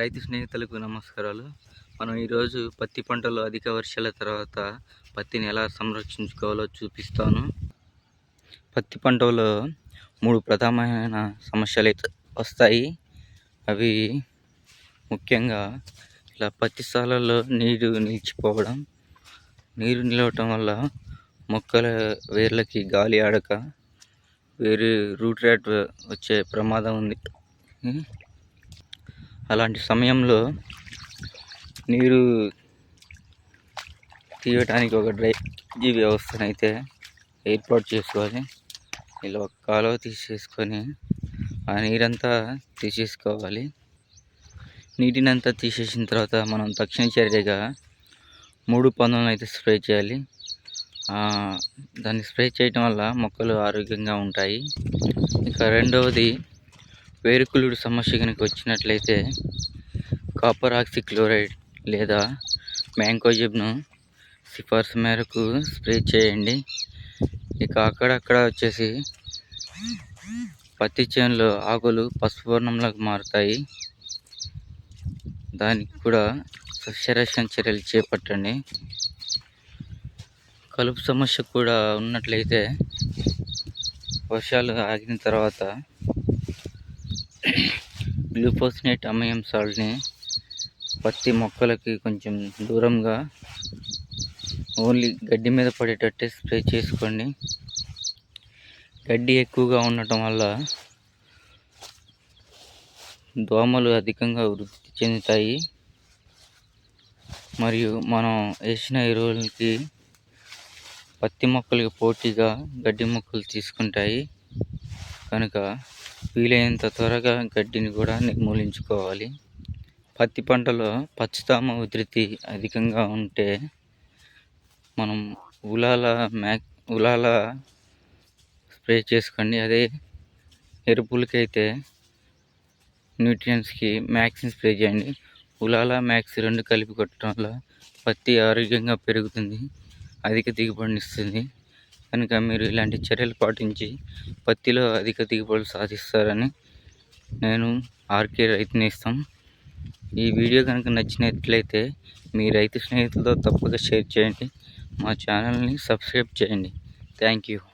రైతు స్నేహితులకు నమస్కారాలు. మనం ఈరోజు పత్తి పంటలో అధిక వర్షాల తర్వాత పత్తిని ఎలా సంరక్షించుకోవాలో చూపిస్తాను. పత్తి పంటలో మూడు ప్రధానమైన సమస్యలు అయితే వస్తాయి. అవి ముఖ్యంగా ఇలా పత్తి సాలలో నీరు నిలిచిపోవడం నీరు నిలవటం వల్ల మొక్కల వేర్లకి గాలి ఆడక వేరు రూట్ రేట్ వచ్చే ప్రమాదం ఉంది. అలాంటి సమయంలో నీరు తీయటానికి ఒక డ్రైనేజీ వ్యవస్థను అయితే ఏర్పాటు చేసుకోవాలి ఇలా ఒక కాలువ తీసేసుకొని ఆ నీరంతా తీసేసుకోవాలి. నీటిని అంతా తీసేసిన తర్వాత మనం తక్షణ చర్యగా మూడు పనులను అయితే స్ప్రే చేయాలి. దాన్ని స్ప్రే చేయటం వల్ల మొక్కలు ఆరోగ్యంగా ఉంటాయి. ఇక రెండవది వేరుకులుడు సమస్య కనుక వచ్చినట్లయితే కాపర్ ఆక్సిక్లోరైడ్ లేదా మ్యాంకోజిబ్ను సిఫార్సు మేరకు స్ప్రే చేయండి. ఇక అక్కడక్కడ వచ్చేసి పత్తి చేనులో ఆకులు పసుపు వర్ణంలోకి మారుతాయి. దానికి కూడా సస్యరక్షణ చర్యలు చేపట్టండి. కలుపు సమస్య కూడా ఉన్నట్లయితే వర్షాలు ఆగిన తర్వాత గ్లూఫోసినేట్ అమయం సాల్ట్ని పత్తి మొక్కలకి కొంచెం దూరంగా ఓన్లీ గడ్డి మీద పడేటట్టే స్ప్రే చేసుకోండి. గడ్డి ఎక్కువగా ఉండటం వల్ల దోమలు అధికంగా వృద్ధి చెందుతాయి. మరియు మనం వేసిన ఎరువులకి పత్తి మొక్కలకి పోటీగా గడ్డి మొక్కలు తీసుకుంటాయి. కనుక వీలైనంత త్వరగా గడ్డిని కూడా నిర్మూలించుకోవాలి. పత్తి పంటలో పచ్చతామ ఉధృతి అధికంగా ఉంటే మనం ఉలాల మ్యాక్ ఉలాల స్ప్రే చేసుకోండి. అదే ఎరుపులకైతే న్యూట్రియన్స్కి మ్యాక్స్ని స్ప్రే చేయండి. ఉలాల మ్యాక్స్ రెండు కలిపి కొట్టడం వల్ల పత్తి ఆరోగ్యంగా పెరుగుతుంది అధిక దిగుబడినిస్తుంది. కనుక మీరు ఇలాంటి చర్యలు పాటించి పత్తిలో అధిక దిగుబడులు సాధిస్తారని నేను ఆర్కే రైతునిస్తాం ఈ వీడియో కనుక నచ్చినట్లయితే మీ రైతు స్నేహితులతో తప్పక షేర్ చేయండి. మా ఛానల్ని సబ్స్క్రైబ్ చేయండి. Thank you.